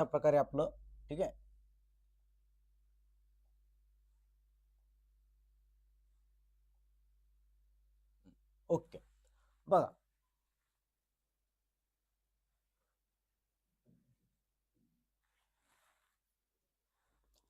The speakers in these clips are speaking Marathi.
अशा प्रकारे आपलं ठीक आहे? ओके. बघा.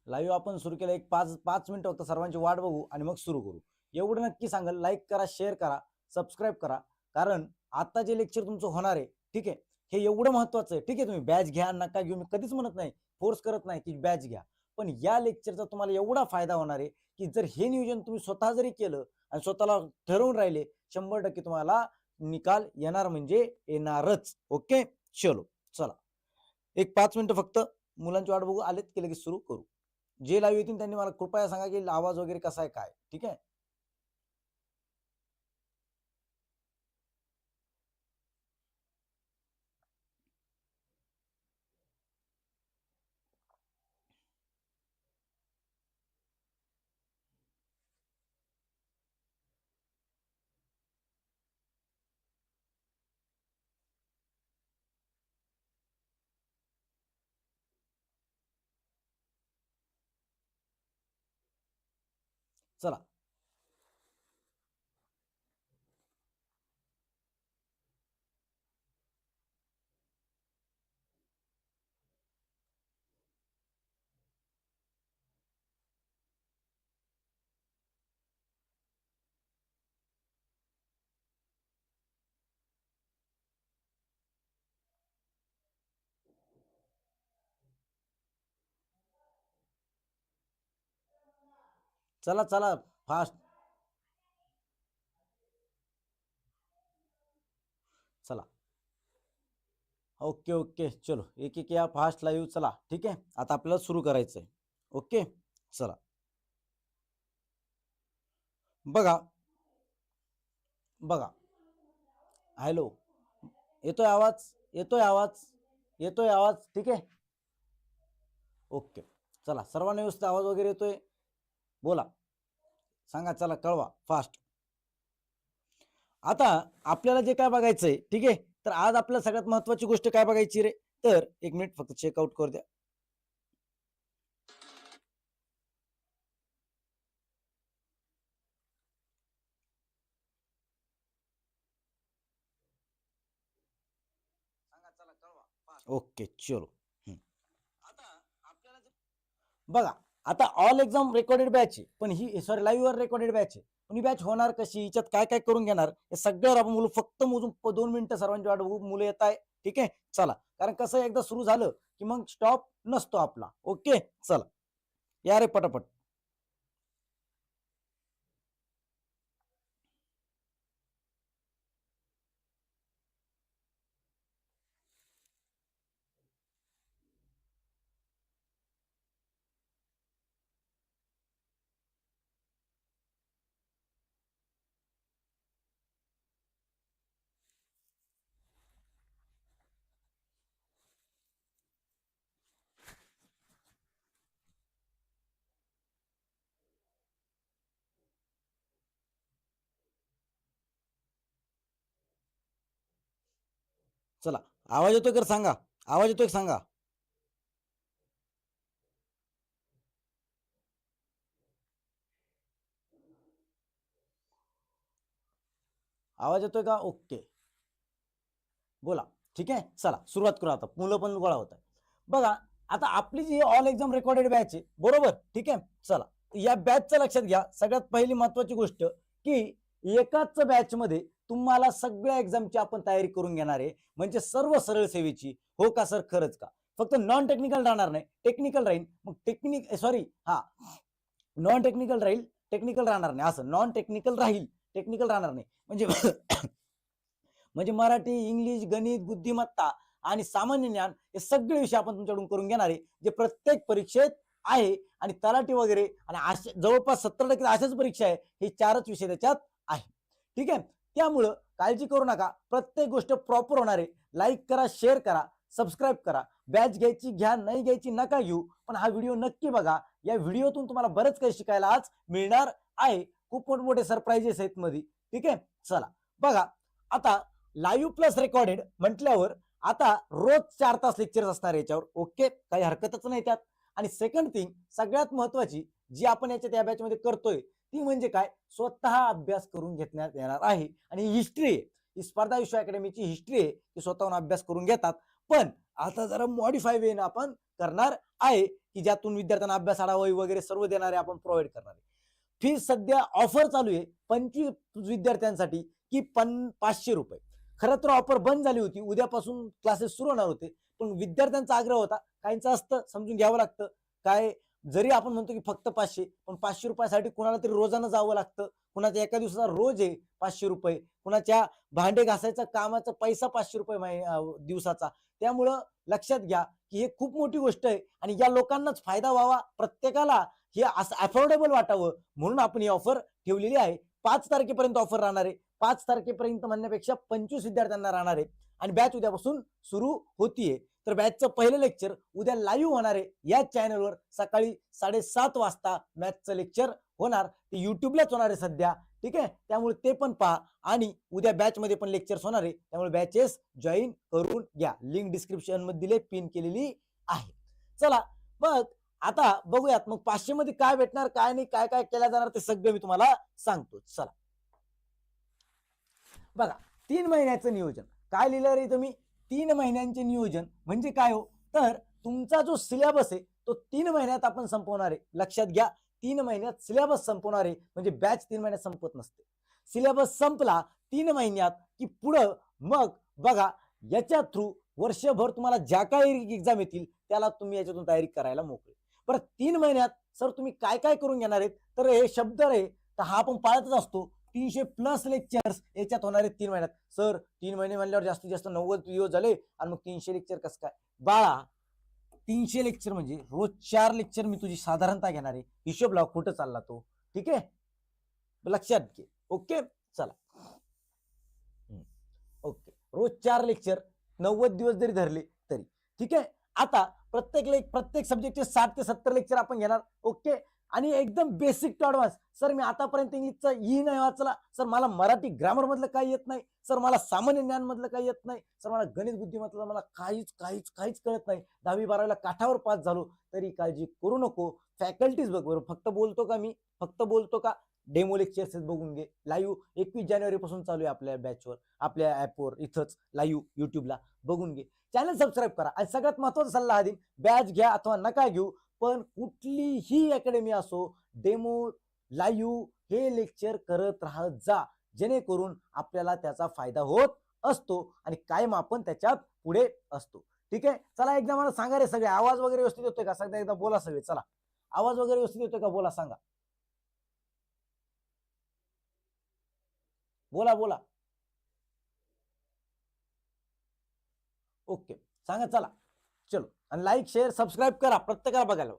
लाईव्ह आपण सुरू केलं एक पाच पाच मिनिटं फक्त सर्वांची वाट बघू आणि मग सुरू करू. एवढं नक्की सांगाल लाईक करा शेअर करा सबस्क्राईब करा. कारण आता जे लेक्चर तुमचं होणार आहे ठीक आहे? हे एवढं महत्वाचं आहे. ठीक आहे तुम्ही बॅच घ्या नका घेऊ मी कधीच म्हणत नाही फोर्स करत नाही की बॅच घ्या. पण या लेक्चरचा तुम्हाला एवढा फायदा होणार आहे की जर हे नियोजन तुम्ही स्वतः जरी केलं आणि स्वतःला ठरवून राहिले शंभर टक्के तुम्हाला निकाल येणार म्हणजे येणारच. ओके? चलो चला. एक पाच मिनिटं फक्त. मुलांची वाट बघू आलेत की लगेच सुरू करू? जे लाईव्ह येतील त्यांनी मला कृपया सांगा की आवाज वगैरे कसा आहे काय? ठीक आहे? चला चला चला फास्ट चला. Okay okay. चलो एक एक या फास्ट लाईव्ह चला. ठीक आहे? आता आपल्याला सुरू आहे ओके? चला. बघा. बघा. हॅलो येतोय आवाज? येतोय आवाज? येतोय आवाज? ठीक आहे? ओके. चला सर्वांना व्यवस्थित आवाज वगैरे येतोय? बोला. सांगा चला कळवा फास्ट आता आपल्याला जे काय बघायचंय ठीक आहे? तर आज आपल्याला सगळ्यात महत्वाची गोष्ट काय बघायची रे? तर एक मिनिट फक्त चेकआउट करू द्या. ओके चलो. बघा आता ऑल एक्झाम रेकॉर्डेड बॅच आहे. पण ही सॉरी लाईव्हवर रेकॉर्डेड बॅच आहे. पण ही बॅच होणार कशी? हिच्यात काय काय करून घेणार? हे सगळ्यावर आपण मुलं. फक्त मोजून दोन मिनिटं सर्वांची वाट बघू. मुलं येत आहे. ठीक आहे? चला. कारण कसं एकदा सुरू झालं की मग स्टॉप नसतो आपला. ओके चला. या रे पटापट. चला आवाज येतोय कर सांगा? आवाज येतोय सांगा? आवाज येतोय का? ओके. बोला. ठीक आहे? चला सुरुवात करू आता. मुलं पण गोळा होत आहे बघा आता आपली जी ऑल एक्झाम रेकॉर्डेड बॅच आहे बरोबर? ठीक आहे? चला. या बॅचचं लक्षात घ्या. सगळ्यात पहिली महत्वाची गोष्ट की एकाच बॅच मध्ये तुम्हाला सगळ्या एक्झामची आपण तयारी करून घेणार आहे. म्हणजे सर्व सरळ सेवेची. हो का सर? खरंच का? फक्त नॉन टेक्निकल राहणार नाही. टेक्निकल राहील मग टेक्निक सॉरी हा. नॉन टेक्निकल राहील. टेक्निकल राहणार नाही. असं. नॉन टेक्निकल राहील. टेक्निकल राहणार नाही. म्हणजे म्हणजे मराठी इंग्लिश गणित बुद्धिमत्ता आणि सामान्य ज्ञान हे सगळे विषय आपण तुमच्याकडून करून घेणार आहे. जे प्रत्येक परीक्षेत आहे आणि तलाठी वगैरे आणि अशा जवळपास सत्तर टक्के अशाच परीक्षा आहे. हे चारच विषय त्याच्यात आहे. ठीक आहे? त्यामुळं काळजी करू नका. प्रत्येक गोष्ट प्रॉपर होणार आहे. लाईक करा शेअर करा सबस्क्राईब करा. बॅच घ्यायची घ्या नाही घ्यायची नका घेऊ. पण हा व्हिडिओ नक्की बघा. या व्हिडिओतून तुम्हाला बरंच काही शिकायला आज मिळणार आहे. खूप मोठमोठे सरप्राईजेस आहेत मध्ये ठीक आहे? चला. बघा. आता लाईव्ह प्लस रेकॉर्डेड म्हटल्यावर आता रोज चार तास लेक्चर असणार याच्यावर. ओके काही हरकतच नाही त्यात. आणि सेकंड थिंग सगळ्यात महत्वाची जी आपण याच्यात या बॅचमध्ये करतोय ती म्हणजे काय? स्वतः अभ्यास करून घेण्यात येणार आहे. आणि हिस्ट्री आहे. ही स्पर्धा विश्व अकॅडमीची हिस्ट्री आहे ती स्वतःहून अभ्यास करून घेतात. पण आता जरा मॉडिफाय वेन आपण करणार आहे की ज्यातून विद्यार्थ्यांना अभ्यास आढावा वगैरे सर्व देणारे आपण प्रोव्हाइड करणार आहे. फी सध्या ऑफर चालू आहे. पंचवीस विद्यार्थ्यांसाठी की पन पाचशे रुपये. खरं तर ऑफर बंद झाली होती. उद्यापासून क्लासेस सुरू होणार होते. पण विद्यार्थ्यांचा आग्रह होता. काहींचं असतं समजून घ्यावं लागतं. काय जरी आपण म्हणतो की फक्त पाचशे पण पाचशे रुपयासाठी कुणाला तरी रोजानं जावं लागतं. कुणाच्या एका दिवसाचा रोज आहे पाचशे रुपये कुणाच्या भांडे घासायचा कामाचा पैसा पाचशे रुपये दिवसाचा. त्यामुळं लक्षात घ्या की हे खूप मोठी गोष्ट आहे आणि या लोकांनाच फायदा व्हावा प्रत्येकाला हे असं अफोर्डेबल वाटावं म्हणून आपण ही ऑफर ठेवलेली आहे. पाच तारखेपर्यंत ऑफर राहणार आहे. पाच तारखेपर्यंत म्हणण्यापेक्षा पंचवीस विद्यार्थ्यांना राहणार आहे आणि बॅच उद्यापासून सुरू होतीये. तर बॅचचं पहिलं लेक्चर उद्या लाईव्ह होणार आहे. या चॅनलवर सकाळी साडेसात वाजता मॅथचं लेक्चर होणार. ते युट्यूबलाच होणार आहे सध्या. ठीक आहे? त्यामुळे ते पण पहा. आणि उद्या बॅच मध्ये पण लेक्चर्स होणार आहे. त्यामुळे बॅचेस जॉईन करून घ्या. लिंक डिस्क्रिप्शनमध्ये दिले पिन केलेली आहे. चला मग आता बघूयात. मग पाचशे मध्ये काय भेटणार काय नाही काय काय केलं जाणार ते सगळं मी तुम्हाला सांगतो. चला. बघा तीन महिन्याचं नियोजन. काय लिहिलं रे तुम्ही? तीन महिन्यांचे नियोजन म्हणजे काय हो? तर तुमचा जो सिलेबस आहे तो तीन महिन्यात आपण संपवणार आहे. लक्षात घ्या तीन महिन्यात सिलेबस संपवणार आहे म्हणजे बॅच तीन महिन्यात संपत नसते. सिलेबस संपला तीन महिन्यात की पुढं मग बघा याच्या थ्रू वर्षभर तुम्हाला ज्या काही एक्झाम येतील त्याला तुम्ही याच्यातून तयारी करायला मोकळे. बरं तीन महिन्यात सर तुम्ही काय काय करून घेणार आहेत? तर हे शब्द रे तर हा आपण पाळतच असतो. तीनशे प्लस लेक्चर्स याच्यात होणार आहेत तीन महिन्यात. सर तीन महिने म्हणल्यावर जास्तीत जास्त नव्वद दिवस झाले आणि मग तीनशे लेक्चर कसं काय? बाळा तीनशे लेक्चर म्हणजे रोज चार लेक्चर मी तुझी साधारणतः घेणार आहे. हिशोब लाव कुठं चालला तो. ठीक आहे? लक्षात घे. ओके चला. ओके रोज चार लेक्चर नव्वद दिवस जरी धरले तरी. ठीक आहे? आता प्रत्येक लेक प्रत्येक सब्जेक्टचे साठ ते सत्तर लेक्चर आपण घेणार. ओके आणि एकदम बेसिक टू ॲडव्हान्स सर मी आतापर्यंत इंग्लिशचा ई नाही वाचला. सर मला मराठी ग्रामरमधलं काही येत नाही. सर मला सामान्य ज्ञान मधलं काही येत नाही. सर मला गणित बुद्धिमत्ता मला काहीच काहीच काहीच कळत नाही. दहावी बारावीला काठावर पास झालो तरी काळजी करू नको. फॅकल्टीज बघ बरोबर फक्त बोलतो का मी? फक्त बोलतो का? डेमो लेक्चर्सेस बघून घे. लाईव्ह एकवीस जानेवारीपासून चालू आहे आपल्या बॅचवर आपल्या ॲपवर इथंच लाईव्ह युट्यूबला बघून घे. चॅनल सबस्क्राईब करा. आणि सगळ्यात महत्त्वाचा सल्ला हा देईन बॅच घ्या अथवा नका घेऊ. पण कुठलीही अकॅडमी असो डेमो लाईव्ह हे लेक्चर करत राहत जा. जेणेकरून आपल्याला त्याचा फायदा होत असतो आणि कायम आपण त्याच्यात पुढे असतो. ठीक आहे? चला एकदा मला सांगा रे सगळे. आवाज वगैरे व्यवस्थित येतोय का? सगळ्या एकदा बोला सगळे. चला. आवाज वगैरे व्यवस्थित येतोय का? बोला सांगा. बोला बोला. ओके. सांगा चला. चलो. आणि लाईक शेअर सबस्क्राईब करा. प्रत्येकाला बघायला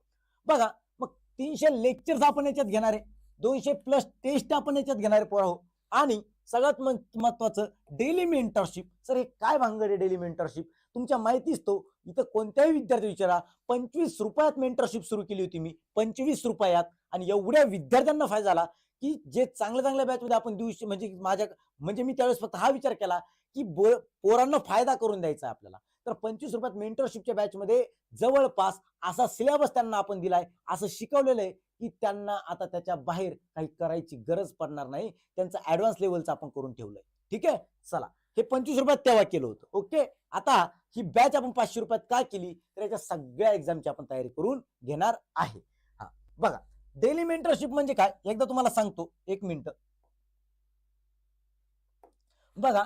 बघा मग तीनशे लेक्चर्स आपण याच्यात घेणार आहे. दोनशे प्लस टेस्ट आपण याच्यात घेणार आहे हो. आणि सगळ्यात महत्वाचं डेली मेंटरशिप सर हे काय भांगड आहे डेली मेंटरशिप तुमच्या माहितीच तो. इथं कोणत्याही विद्यार्थी विचारा. पंचवीस रुपयात मेंटरशिप सुरू केली होती मी. पंचवीस रुपयात. आणि एवढ्या विद्यार्थ्यांना फायदा झाला की जे चांगल्या चांगल्या बॅचमध्ये आपण देऊ म्हणजे माझ्या म्हणजे मी त्यावेळेस फक्त हा विचार केला की बो- पोरांना फायदा करून द्यायचा आपल्याला. तर पंचवीस रुपयात मेंटरशिपच्या बॅच मध्ये जवळपास असा सिलेबस त्यांना आपण दिलाय. असं शिकवलेलं आहे की त्यांना आता त्याच्या बाहेर काही करायची गरज पडणार नाही. त्यांचं ऍडव्हान्स लेवलचं आपण करून ठेवलंय. ठीक आहे? चला. हे पंचवीस रुपयात तेव्हा केलं होतं. ओके? आता ही बॅच आपण पाचशे रुपयात का केली? तर याच्या सगळ्या एक्झामची आपण तयारी करून घेणार आहे. हा. बघा. डेली मेंटरशिप म्हणजे काय? एकदा तुम्हाला सांगतो. एक मिनिट. बघा.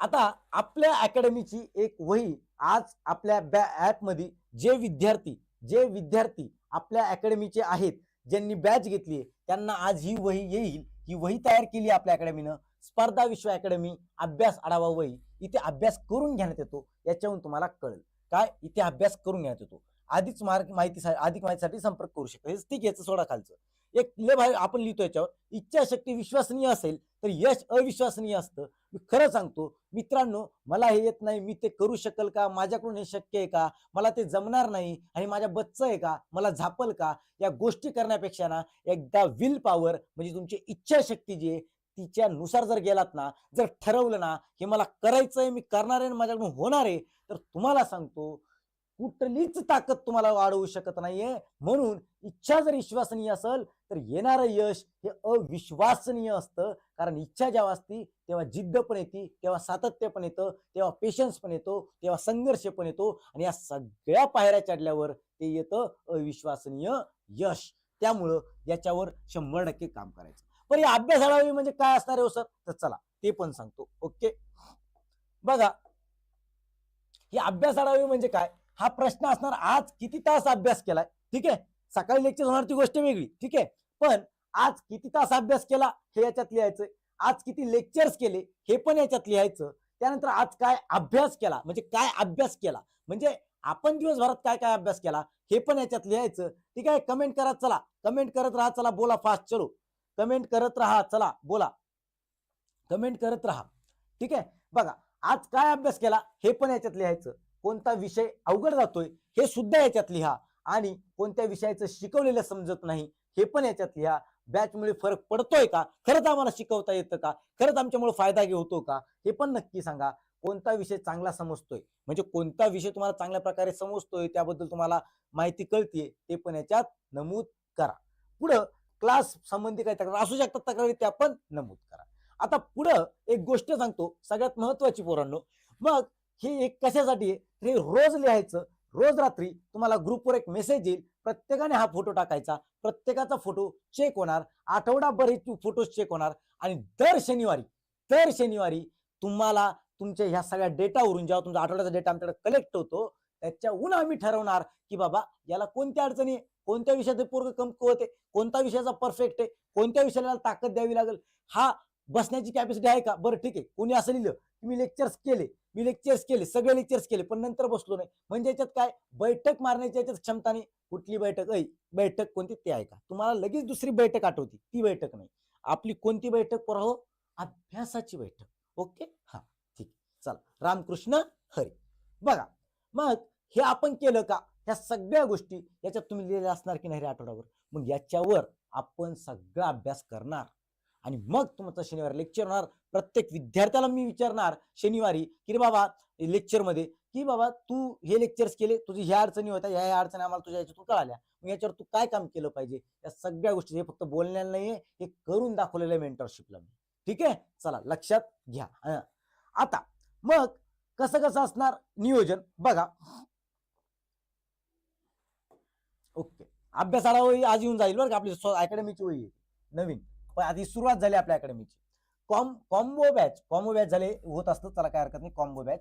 आता आपल्या अकॅडमीची एक वही आज आपल्या ऍपमध्ये जे विद्यार्थी जे विद्यार्थी आपल्या अकॅडमीचे आहेत ज्यांनी बॅच घेतली त्यांना आज ही वही येईल ही वही तयार केली आपल्या अकॅडमीनं स्पर्धा विश्व अकॅडमी अभ्यास आढावा वही. इथे अभ्यास करून घेण्यात येतो याच्यावरून तुम्हाला कळेल. काय? इथे अभ्यास करून घेण्यात येतो. आधीच मार्ग माहिती अधिक माहितीसाठी संपर्क करू शकता. हे ठीक याचं सोडा खालचं. एक लय आपण लिहितो याच्यावर. इच्छाशक्ती विश्वसनीय असेल तर यश अविश्वसनीय असतं. मी खरं सांगतो मित्रांनो मला हे येत नाही मी ते करू शकेल का? माझ्याकडून हे शक्य आहे का? मला ते जमणार नाही आणि माझ्या बच्च आहे का? मला झापल का? या गोष्टी करण्यापेक्षा ना एकदा विल पॉवर म्हणजे तुमची इच्छाशक्ती जी आहे तिच्यानुसार जर गेलात ना जर ठरवलं ना हे मला करायचं आहे मी करणार आहे आणि माझ्याकडून होणार आहे तर तुम्हाला सांगतो कुठलीच ताकद तुम्हाला वाढवू शकत नाहीये. म्हणून इच्छा जर विश्वसनीय असेल तर येणारं यश हे अविश्वसनीय असतं. कारण इच्छा जेव्हा असती तेव्हा जिद्द पण येते तेव्हा सातत्य पण येतं तेव्हा पेशन्स पण येतो तेव्हा संघर्ष पण येतो आणि या सगळ्या पायऱ्या चढल्यावर ते येतं अविश्वसनीय यश. त्यामुळं याच्यावर शंभर टक्के काम करायचं. पण या अभ्यासाला म्हणजे काय असणार आहे हो सर? तर चला ते पण सांगतो. ओके? बघा. ही अभ्यासाला म्हणजे काय? हा प्रश्न असणार. आज किती तास अभ्यास केलाय? ठीक आहे? सकाळी लेक्चर होणार ती गोष्ट वेगळी. ठीक आहे? पण आज किती तास अभ्यास केला? हे याच्यात लिहायचंय. आज किती लेक्चर्स केले? हे पण याच्यात लिहायचं. त्यानंतर आज काय अभ्यास केला? म्हणजे काय अभ्यास केला? म्हणजे आपण दिवसभरात काय काय अभ्यास केला? हे पण याच्यात लिहायचं. ठीक आहे? कमेंट करा चला. कमेंट करत राहा. चला बोला फास्ट चलो. कमेंट करत राहा. चला बोला. कमेंट करत राहा. ठीक आहे? बघा आज काय अभ्यास केला? हे पण याच्यात लिहायचं. कोणता विषय अवघड जातोय हे सुद्धा याच्यात लिहा. आणि कोणत्या विषयाचं शिकवलेलं समजत नाही हे पण याच्यात लिहा. बॅचमुळे फरक पडतोय का? खरंच आम्हाला शिकवता येतं का? खरंच आमच्यामुळे फायदा घे होतो का? हे पण नक्की सांगा. कोणता विषय चांगला समजतोय? म्हणजे कोणता विषय तुम्हाला चांगल्या प्रकारे समजतोय त्याबद्दल तुम्हाला माहिती कळतीये ते पण याच्यात नमूद करा. पुढं क्लास संबंधी काही तक्रार असू शकतात तक्रारी त्या पण नमूद करा. आता पुढं एक गोष्ट सांगतो सगळ्यात महत्वाची पोरांनो. मग हे एक कशासाठी आहे? हे रोज लिहायचं रोज रात्री तुम्हाला ग्रुपवर एक मेसेज येईल. प्रत्येकाने हा फोटो टाकायचा प्रत्येकाचा फोटो चेक होणार. आठवडाभर हे फोटो चेक होणार. आणि दर शनिवारी दर शनिवारी तुम्हाला तुमच्या ह्या सगळ्या डेटावरून जेव्हा तुमचा आठवड्याचा डेटा आमच्याकडे कलेक्ट होतो त्याच्याहून आम्ही ठरवणार की बाबा याला कोणत्या अडचणी आहे? कोणत्या विषयाचे पूर्ण कमकुवत आहे? कोणत्या विषयाचा परफेक्ट आहे? कोणत्या विषयाला ताकद द्यावी लागेल? हा बसण्याची कॅपॅसिटी आहे का? बरं ठीक आहे. कोणी असं लिहिलं की मी लेक्चर्स केले मी लेक्चर्स केले सगळे लेक्चर्स केले पण नंतर बसलो नाही. म्हणजे याच्यात काय? बैठक मारण्याची याच्यात क्षमता नाही. कुठली बैठक? ऐ बैठक कोणती? ते आहे का? तुम्हाला लगेच दुसरी बैठक आठवती. ती बैठक नाही. आपली कोणती बैठक पोरा अभ्यासाची बैठक. ओके? हा ठीक. चला. रामकृष्ण हरी. बघा मग हे आपण केलं का? ह्या सगळ्या गोष्टी याच्यात तुम्ही लिहिलेल्या असणार की नाही रे आठवड्यावर मग याच्यावर आपण सगळा अभ्यास करणार. आणि मग तुमचं शनिवारी लेक्चर होणार. प्रत्येक विद्यार्थ्याला मी विचारणार शनिवारी की रे बाबा लेक्चरमध्ये की बाबा तू हे लेक्चर्स केले तुझी ह्या अडचणी होत्या ह्या ह्या अडचणी आम्हाला तुझ्या याच्यातून कळाल्या. मग याच्यावर तू काय काम केलं पाहिजे? या सगळ्या गोष्टी हे फक्त बोलण्याला नाहीये हे करून दाखवलेलं आहे मेंटरशिपला मी. ठीक आहे? चला लक्षात घ्या. आता मग कसं कसं असणार नियोजन? बघा. ओके. अभ्यासाला वही आज येऊन जाईल बरं का आपली अकॅडमीची वही नवीन. पण आधी सुरुवात झाली आपल्या अकॅडमीची com combo batch combo batch झाले होत असतं चला काय हरकत नाही कॉम्बो बॅच.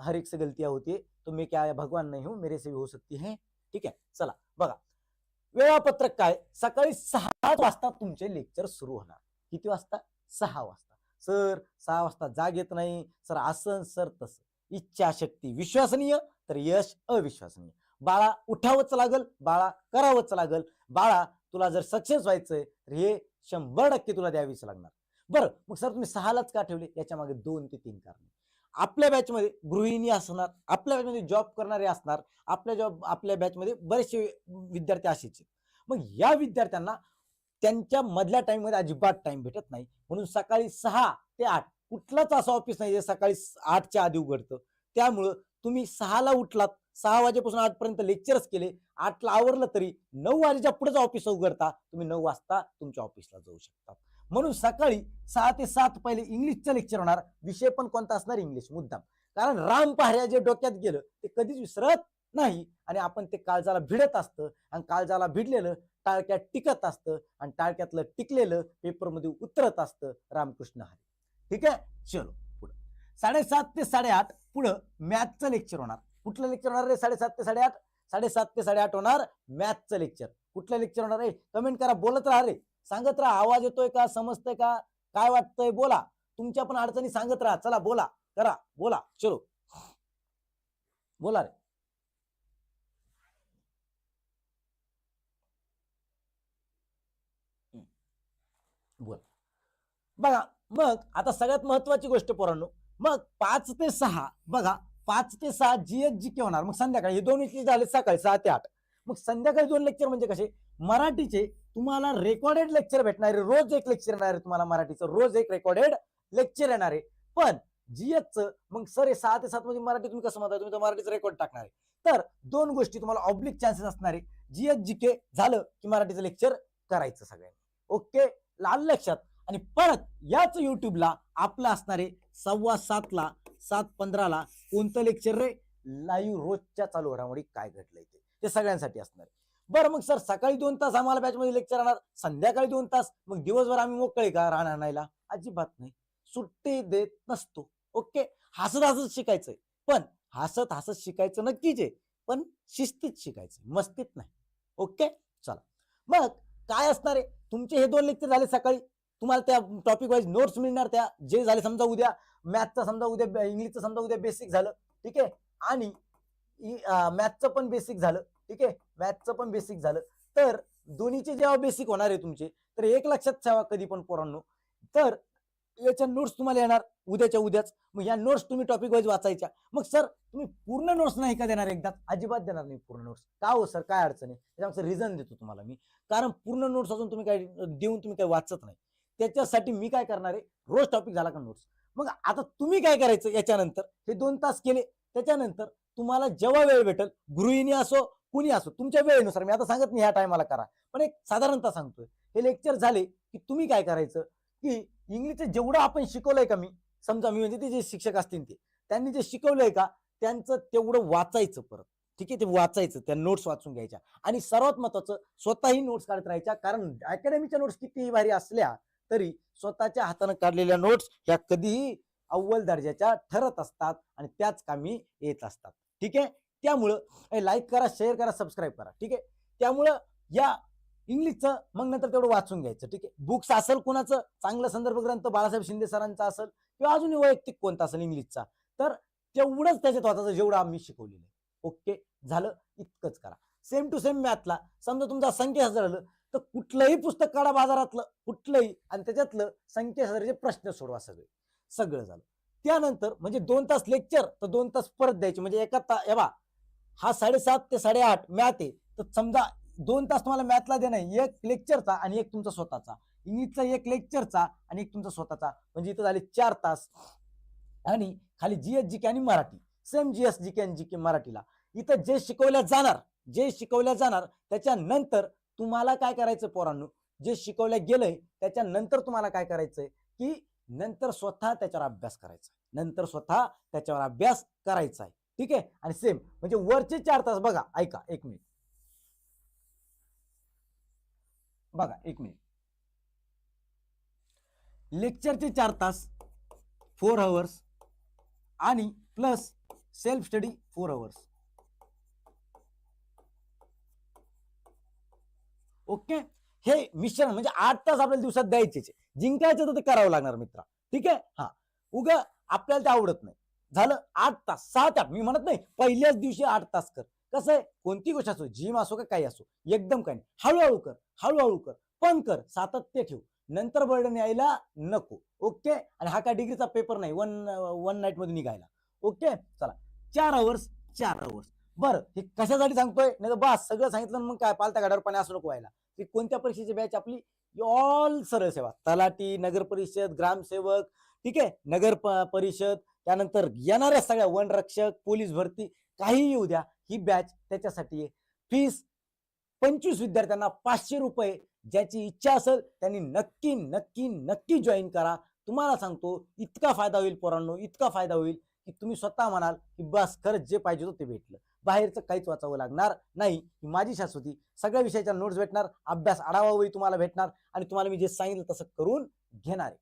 हर एक से गलतियां होती तुम्ही तो क्या भगवान नाही हूं मेरे से भी हो सकती है. ठीक आहे चला बघा. वेळापत्रक काय? सकाळी सहा वाजता तुमचे लेक्चर सुरू होणार. किती वाजता? सहा वाजता. सर सहा वाजता जाग येत नाही. सर आसन सर तसं. इच्छाशक्ती विश्वसनीय तर यश अविश्वसनीय. बाळा उठावंच लागल बाळा करावंच लागल. बाळा तुला जर सक्सेस व्हायचंय तर हे शंभर टक्के तुला द्यावीच लागणार. बरं मग सर तुम्ही सहालाच का ठेवले? याच्या मागे दोन ते तीन कारण. आपल्या बॅचमध्ये गृहिणी असणार आपल्या बॅचमध्ये जॉब करणारे असणार आपल्या जॉब आपल्या बॅचमध्ये बरेचसे विद्यार्थी असेच मग या विद्यार्थ्यांना त्यांच्या मधल्या टाइममध्ये अजिबात टाइम भेटत नाही. म्हणून सकाळी सहा ते आठ कुठलाच असं ऑफिस नाही जे सकाळी आठच्या आधी उघडतं. त्यामुळं तुम्ही सहाला उठलात सहा वाजेपासून आठपर्यंत लेक्चर्स केले. आठला आवरलं तरी नऊ वाजेच्या पुढेच ऑफिस उघडता तुम्ही नऊ वाजता तुमच्या ऑफिसला जाऊ शकता. म्हणून सकाळी सहा ते सात पहिले इंग्लिशचं लेक्चर होणार. विषय पण कोणता असणार? इंग्लिश मुद्दाम. कारण राम पहाऱ्या जे डोक्यात गेलं ते कधीच विसरत नाही आणि आपण ते काळजाला भिडत असतं आणि काळजाला भिडलेलं टाळक्यात टिकत असतं आणि टाळक्यातलं टिकलेलं पेपरमध्ये उतरत असतं रामकृष्ण हरी. ठीक आहे? चलो पुढं. साडेसात ते साडेआठ पुढं मॅथचं लेक्चर होणार. कुठलं लेक्चर होणार रे? साडेसात ते साडेआठ? साडेसात ते साडेआठ होणार मॅथचं लेक्चर कुठलं लेक्चर होणार रे? कमेंट करा बोलत राहा रे. सांगत राहा आवाज येतोय का? समजतंय का? काय वाटतंय? बोला. तुमच्या पण अडचणी सांगत राहा. चला बोला. करा. बोला. चलो बोला रे. बोला बोल. बघा मग आता सगळ्यात महत्वाची गोष्ट पोरांनो मग पाच ते सहा बघा पाच ते सहा जी एच जी के होणार. मग संध्याकाळी हे दोन विषय झाले सकाळी सहा ते आठ. मग संध्याकाळी दोन लेक्चर म्हणजे कसे? मराठीचे तुम्हाला रेकॉर्डेड लेक्चर भेटणार आहे. रोज एक लेक्चर येणार आहे तुम्हाला मराठीचं. रोज एक रेकॉर्डेड लेक्चर येणार आहे. पण जीएसचं मग सर हे सहा ते सात मध्ये मराठी तुम्ही कसं म्हणता तुम्ही तर मराठीचं रेकॉर्ड टाकणार आहे. तर दोन गोष्टी तुम्हाला ऑब्लिक चान्सेस असणार आहे. जीएस जीके झालं की मराठीचं लेक्चर करायचं सगळ्यांनी. ओके? लाल लक्षात. आणि परत याच युट्यूबला आपलं असणारे सव्वा सातला सात पंधराला कोणतं लेक्चर रे? लाईव्ह रोजच्या चालू घडामोडी काय घडलंय ते. ते सगळ्यांसाठी असणार. बरं मग सर सकाळी दोन तास आम्हाला बॅचमध्ये लेक्चर राहणार संध्याकाळी दोन तास मग दिवसभर आम्ही मोकळे का राहणार नाहीला? अजिबात नाही. सुट्टी देत नसतो. ओके? हसत हसत शिकायचंय. पण हसत हसत शिकायचं नक्कीच आहे. पण शिस्तीत शिकायचं मस्तीत नाही. ओके? चला. मग काय असणार आहे? तुमचे हे दोन लेक्चर झाले सकाळी. तुम्हाला त्या टॉपिक वाईज नोट्स मिळणार त्या. जे झाले समजा उद्या मॅथचा समजा उद्या इंग्लिशचं समजा उद्या बेसिक झालं ठीक आहे? आणि मॅथचं पण बेसिक झालं ठीक आहे? मॅथचं पण बेसिक झालं. तर दोन्हीचे जेव्हा बेसिक होणार आहे तुमचे तर एक लक्षात ठेवा कधी पण पोरांनो. तर याच्या नोट्स तुम्हाला येणार उद्याच्या उद्याच. मग या नोट्स तुम्ही टॉपिक वाईज वाचायच्या. मग सर तुम्ही पूर्ण नोट्स नाही का देणार एकदा? अजिबात देणार नाही पूर्ण नोट्स का हो सर काय अडचण आहे? त्याच्यामागचं रिझन देतो तुम्हाला मी. कारण पूर्ण नोट्स अजून तुम्ही काय देऊन तुम्ही काही वाचत नाही. त्याच्यासाठी मी काय करणार आहे? रोज टॉपिक झाला का नोट्स मग आता तुम्ही काय करायचं याच्यानंतर? हे दोन तास केले त्याच्यानंतर तुम्हाला जेव्हा वेळ भेटेल गृहिणी असो कुणी असो तुमच्या वेळेनुसार मी आता सांगत नाही ह्या टायमाला करा. पण एक साधारणतः सांगतोय. हे लेक्चर झाले की तुम्ही काय करायचं? की इंग्लिशचं जेवढं आपण शिकवलंय का मी? समजा मी म्हणजे ते जे शिक्षक असतील ते. त्यांनी जे शिकवलंय का? त्यांचं तेवढं वाचायचं परत. ठीक आहे? ते वाचायचं त्या नोट्स वाचून घ्यायच्या. आणि सर्वात महत्वाचं स्वतःही नोट्स काढत राहायच्या. कारण अकॅडमीच्या नोट्स कितीही भारी असल्या तरी स्वतःच्या हातानं काढलेल्या नोट्स ह्या कधीही अव्वल दर्जाच्या ठरत असतात आणि त्याच कामी येत असतात. ठीक आहे? त्यामुळं लाईक करा शेअर करा सबस्क्राईब करा. ठीक आहे? त्यामुळं या इंग्लिशचं मग नंतर तेवढं वाचून घ्यायचं. ठीक आहे? बुक्स असेल कुणाचं चांगलं संदर्भ ग्रंथ बाळासाहेब शिंदे सरांचा असेल किंवा अजूनही वैयक्तिक कोणता असेल इंग्लिशचा तर तेवढंच त्याच्यात वाचायचं जेवढं आम्ही शिकवलेलं आहे. ओके? झालं? इतकंच करा. सेम टू सेम मॅथला समजा तुमचा संख्या झालं तर कुठलंही पुस्तक काढा बाजारातलं कुठलंही. आणि त्याच्यातलं संख्याशास्त्राचे प्रश्न सोडवा सगळे. सगळं झालं. त्यानंतर म्हणजे दोन तास लेक्चर तर दोन तास परत द्यायचे. म्हणजे एका ता एवा बा हा साडेसात ते साडेआठ मॅथ आहे. तर समजा दोन तास तुम्हाला मॅथला देणं एक लेक्चरचा आणि एक तुमचा स्वतःचा. इंग्लिशचा एक लेक्चरचा आणि एक तुमचा स्वतःचा. म्हणजे इथं झाले चार तास. आणि खाली जीएस जी के आणि Marathi. Same GS G K आणि जी के मराठीला. इथं जे शिकवल्या जाणार जे शिकवल्या जाणार त्याच्यानंतर तुम्हाला काय करायचं पोरांनो? जे शिकवल्या गेलंय त्याच्यानंतर तुम्हाला काय करायचंय? की नंतर स्वतः त्याच्यावर अभ्यास करायचा. नंतर स्वतः त्याच्यावर अभ्यास करायचा आहे. ठीक आहे? आणि सेम म्हणजे वरचे चार तास बघा ऐका एक मिनिट बघा एक मिनिट लेक्चरचे चार तास फोर हवर्स आणि plus self study four hours okay? हे मिश्रण म्हणजे आठ तास आपल्याला दिवसात द्यायचे जिंकायचं तर ते करावं लागणार मित्रा. ठीक आहे? हा. उगा आपल्याला ते आवडत नाही. झालं आठ तास सात तास मी म्हणत नाही पहिल्याच दिवशी आठ तास कर. कसं आहे? कोणती गोष्ट असो जिम असो का काही असो एकदम काही नाही. हळूहळू कर हळूहळू कर पण कर. सातत्य ठेव. नंतर बर्डन यायला नको. ओके? आणि हा काय डिग्रीचा पेपर नाही. वन वन नाईटमध्ये निघायला. ओके? चला. चार आवर्स चार आवर्स बरं हे कशासाठी सांगतोय? नाही तर बस सगळं सांगितलं मग काय? पालत्या गाड्यावर पाणी असं नको व्हायला. की कोणत्या परीक्षेची बॅच आपली? ऑल सरळ सेवा. तलाठी नगर परिषद ग्रामसेवक ठीक आहे? नगर प- परिषद त्यानंतर येणाऱ्या सगळ्या वनरक्षक पोलीस भरती काही येऊ द्या ही बॅच त्याच्यासाठी आहे. फीस पंचवीस विद्यार्थ्यांना पाचशे रुपये. ज्याची इच्छा असेल त्यांनी नक्की नक्की नक्की जॉईन करा. तुम्हाला सांगतो इतका फायदा होईल पोरांनो इतका फायदा होईल की तुम्ही स्वतः म्हणाल की बस खरंच जे पाहिजे होतं ते भेटलं. बाहेरचं काहीच वाचावं लागणार नाही. ही माझी शाश्वती. सगळ्या विषयाच्या नोट्स भेटणार अभ्यास आढावाही तुम्हाला भेटणार आणि तुम्हाला मी जे सांगितलं तसं करून घेणार आहे.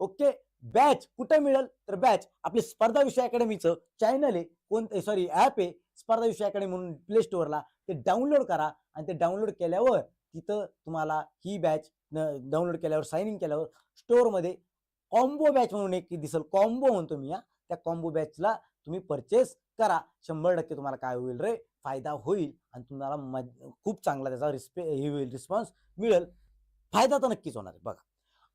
ओके बॅच कुठे मिळेल? तर बॅच आपली स्पर्धा विषय अकॅडमीचं चॅनल आहे. कोणते सॉरी ॲप आहे. स्पर्धा विषय अकॅडमी म्हणून प्ले स्टोअरला ते डाउनलोड करा आणि ते डाउनलोड केल्यावर तिथं तुम्हाला ही बॅच डाउनलोड केल्यावर साइन इन केल्यावर स्टोअरमध्ये कॉम्बो बॅच म्हणून एक दिसेल. कॉम्बो म्हणतो मी या त्या कॉम्बो बॅचला तुम्ही परचेस करा. शंभर टक्के तुम्हाला काय होईल रे? फायदा होईल आणि तुम्हाला मज- खूप चांगला त्याचा रिस्पे हे होईल रिस्पॉन्स मिळेल. फायदा तर नक्कीच होणार आहे. बघा.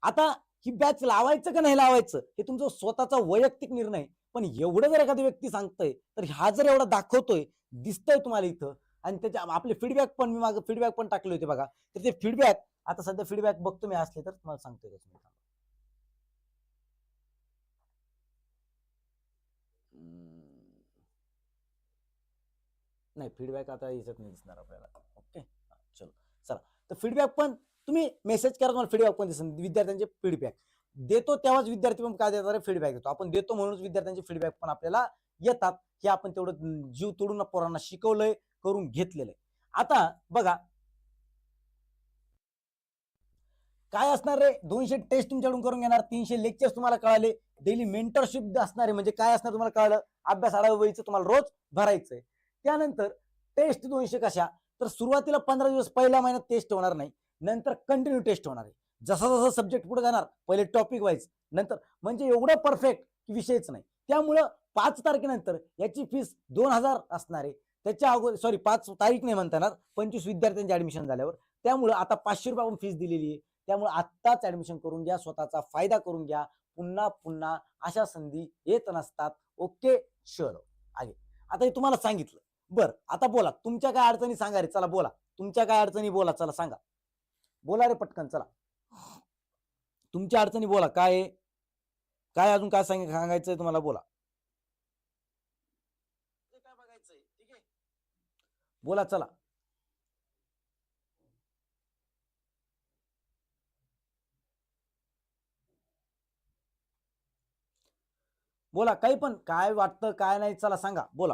आता ही बॅच लावायचं का नाही लावायचं? हे तुमचा स्वतःचा वैयक्तिक निर्णय. पण एवढं जर एखादी व्यक्ती सांगतोय तर हा जर एवढा दाखवतोय दिसतंय तुम्हाला इथं आणि त्याच्या आपले फीडबॅक पण मी मागे फीडबॅक पण टाकले होते बघा. तर ते फीडबॅक आता सध्या फीडबॅक बघतो मी असले तर तुम्हाला सांगतोय नाही फीडबॅक आता याच्यात नाही दिसणार आपल्याला. ओके चलो. चला. तर फीडबॅक पण तुम्ही मेसेज करा तुम्हाला फीडबॅक पण दिसेल. विद्यार्थ्यांचे फीडबॅक देतो तेव्हाच विद्यार्थी पण काय देतात फीडबॅक देतो. आपण देतो म्हणूनच विद्यार्थ्यांचे फीडबॅक पण आपल्याला येतात. हे आपण तेवढं जीव तोडून पोरांना शिकवलंय करून घेतलेलं आहे आता बघा. काय असणार रे? दोनशे टेस्ट तुमच्याकडून करून घेणार तीनशे लेक्चर्स तुम्हाला कळाले. डेली मेंटरशिप असणार आहे. म्हणजे काय असणार तुम्हाला कळलं? अभ्यास आढावायचं तुम्हाला रोज भरायचंय. त्यानंतर टेस्ट दोनशे कशा? तर सुरुवातीला पंधरा दिवस पहिल्या महिन्यात टेस्ट होणार नाही. नंतर कंटिन्यू टेस्ट होणार आहे. जसा जसा सब्जेक्ट पुढे जाणार पहिले टॉपिक वाईज नंतर म्हणजे एवढं परफेक्ट की विषयच नाही. त्यामुळं पाच तारखेनंतर याची फीस दोन हजार असणार आहे. त्याच्या अगोदर सॉरी पाच तारीख नाही म्हणता येणार. पंचवीस विद्यार्थ्यांचे ऍडमिशन झाल्यावर. त्यामुळं आता पाचशे रुपये फीस दिलेली आहे. त्यामुळे आत्ताच ऍडमिशन करून घ्या स्वतःचा फायदा करून घ्या. पुन्हा पुन्हा अशा संधी येत नसतात. ओके शर आगे. आता हे तुम्हाला सांगितलं. बर आता बोला. तुमच्या काय अडचणी सांगा रे. चला बोला. तुमच्या काय अडचणी बोला. चला सांगा. बोला रे पटकन चला. तुमच्या अडचणी बोला. काय? काय अजून काय सांग सांगायचंय तुम्हाला? बोला. काय बघायचंय? ठीक आहे? बोला चला. बोला काही पण. काय वाटतं काय नाही चला सांगा. बोला.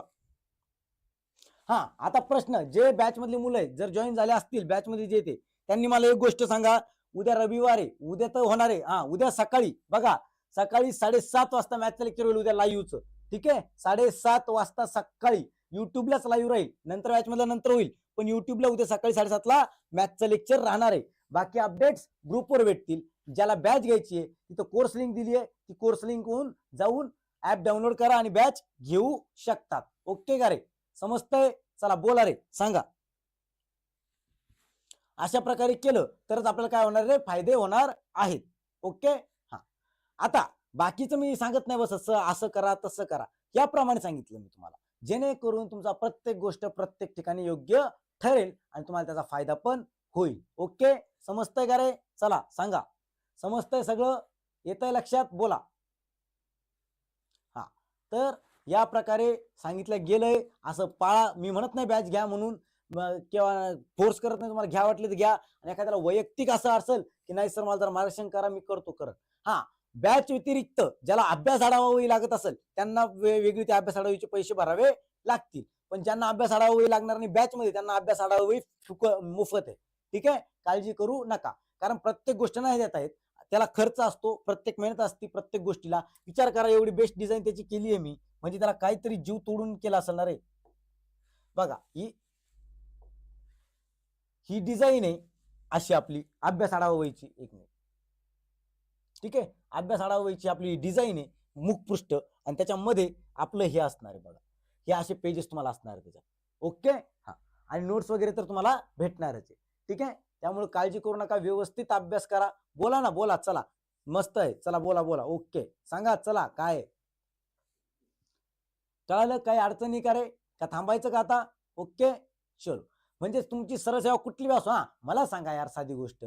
हा आता प्रश्न जे बॅच मधली मुलं आहेत जर जॉईन झाले असतील बॅच मध्ये जे ते त्यांनी मला एक गोष्ट सांगा. उद्या रविवार आहे उद्या तर होणार आहे. हा उद्या सकाळी बघा सकाळी साडेसात वाजता मॅथचं लेक्चर होईल उद्या लाईव्हचं ठीक आहे? साडेसात वाजता सकाळी. युट्यूबलाच लाईव्ह राहील. नंतर बॅच मधलं नंतर होईल. पण युट्यूबला उद्या सकाळी साडेसातला मॅथचं लेक्चर राहणार आहे. बाकी अपडेट्स ग्रुपवर भेटतील. ज्याला बॅच घ्यायची आहे तिथं कोर्स लिंक दिली आहे. ती कोर्स लिंक होऊन जाऊन ऍप डाउनलोड करा आणि बॅच घेऊ शकतात. ओके का रे? समजतंय? चला बोला रे सांगा. अशा प्रकारे केलं तरच आपल्याला काय होणार रे? फायदे होणार आहेत. ओके? हा. आता बाकीचं मी सांगत नाही बस असं असं करा तसं करा. याप्रमाणे सांगितलं मी तुम्हाला. जेणेकरून तुमचा प्रत्येक गोष्ट प्रत्येक ठिकाणी योग्य ठरेल आणि तुम्हाला त्याचा फायदा पण होईल. ओके? समजतंय का रे? चला सांगा. समजतंय सगळं? येतंय लक्षात? बोला. हा. तर या प्रकारे सांगितलं गेलंय. असं पाळा. मी म्हणत नाही बॅच घ्या म्हणून. किंवा फोर्स करत नाही तुम्हाला घ्या वाटले तर घ्या. आणि एखाद्याला वैयक्तिक असं असेल की नाही सर मला जर मार्गदर्शन करा मी करतो करत. हा. बॅच व्यतिरिक्त ज्याला अभ्यास आढावाही लागत असेल त्यांना वेगळी त्या अभ्यास आढावीचे पैसे भरावे लागतील. पण ज्यांना अभ्यास आढावाही लागणार नाही बॅच मध्ये त्यांना अभ्यास आढावाही फुक- मोफत आहे. ठीक आहे? काळजी करू नका. कारण प्रत्येक गोष्ट नाही देत आहेत त्याला खर्च असतो प्रत्येक मेहनत असते प्रत्येक गोष्टीला. विचार करा एवढी बेस्ट डिझाईन त्याची केली आहे मी. म्हणजे त्याला काहीतरी जीव तोडून केला असेल ना रे. बघा ही ही डिझाईन आहे अशी आपली. अभ्यास आढावायची एक मिनिट ठीक आहे? अभ्यास आढावायची आपली डिझाईन आहे मुखपृष्ठ. आणि त्याच्यामध्ये आपलं हे असणार आहे बघा. हे असे पेजेस तुम्हाला असणार त्याच्यात. ओके हा. आणि नोट्स वगैरे तर तुम्हाला भेटणारच आहे. ठीक आहे? त्यामुळे काळजी करू नका. व्यवस्थित अभ्यास करा. बोला ना बोला चला. मस्त आहे. चला बोला बोला. ओके. सांगा चला काय कळालं? काही अडचणी का रे? का थांबायचं का आता? ओके चलो म्हणजे तुमची सरसेवा कुठली असो? हा मला सांगा यार साधी गोष्ट.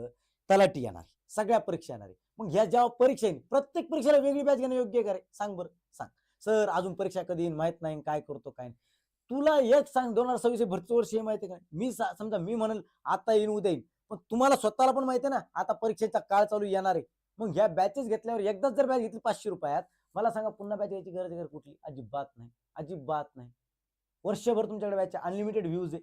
तलाठी येणार. सगळ्या परीक्षा येणार. आहे मग ह्या जेव्हा परीक्षा येईल प्रत्येक परीक्षेला वेगळी बॅच घेणं योग्य आहे का रे? सांग बरं सांग. सर अजून परीक्षा कधी येईल माहीत नाही. काय करतो काय नाही. तुला एक सांग दोन हजार सव्वीस भरती वर्ष हे माहिती का? मी समजा मी म्हणेल आता येईन उद्या येईन. पण तुम्हाला स्वतःला पण माहिती आहे ना आता परीक्षेचा काळ चालू येणार आहे. मग ह्या बॅचेस घेतल्यावर एकदाच जर बॅच घेतली पाचशे रुपयात मला सांगा पुन्हा बॅच यायची गरज आहे कुठली? अजिबात नाही. अजिबात नाही. वर्षभर तुमच्याकडे बॅच अनलिमिटेड व्ह्यूज आहे.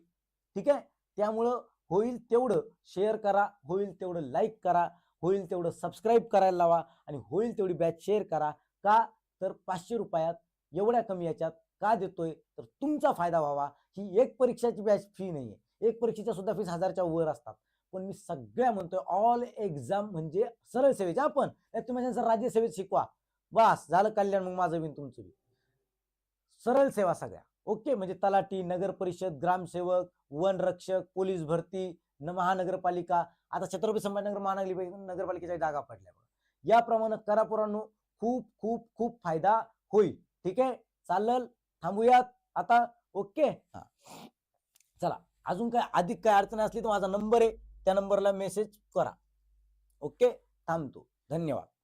ठीक आहे? त्यामुळं होईल तेवढं शेअर करा होईल तेवढं लाईक करा होईल तेवढं सबस्क्राईब करायला लावा आणि होईल तेवढी बॅच शेअर करा. का? तर पाचशे रुपयात एवढ्या कमी याच्यात का देतोय? तर तुमचा फायदा व्हावा. ही एक परीक्षाची बॅच फी नाही आहे एक परीक्षेच्या सुद्धा फीस हजारच्या वर असतात. पण मी सगळ्या म्हणतोय ऑल एक्झाम म्हणजे सरळ सेवेच्या आपण तुम्ही म्हणशाल, राज्यसेवेत शिकवा. बस झालं कल्याण मग माझं बिन तुमचं बी सरळ सेवा सगळ्या. ओके म्हणजे तलाठी नगर परिषद ग्रामसेवक वन रक्षक पोलीस भरती महानगरपालिका. आता छत्रपती संभाजीनगर महानगरपालिका नगरपालिकेच्या जागा पडल्या याप्रमाणे करापुरांनो खूप खूप खूप फायदा होईल. ठीक आहे? चालल थांबूयात. आता ओके हा. चला. अजून काय अधिक काय अडचण असली तर माझा नंबर आहे. त्या नंबरला मेसेज करा. ओके? थांबतो. धन्यवाद.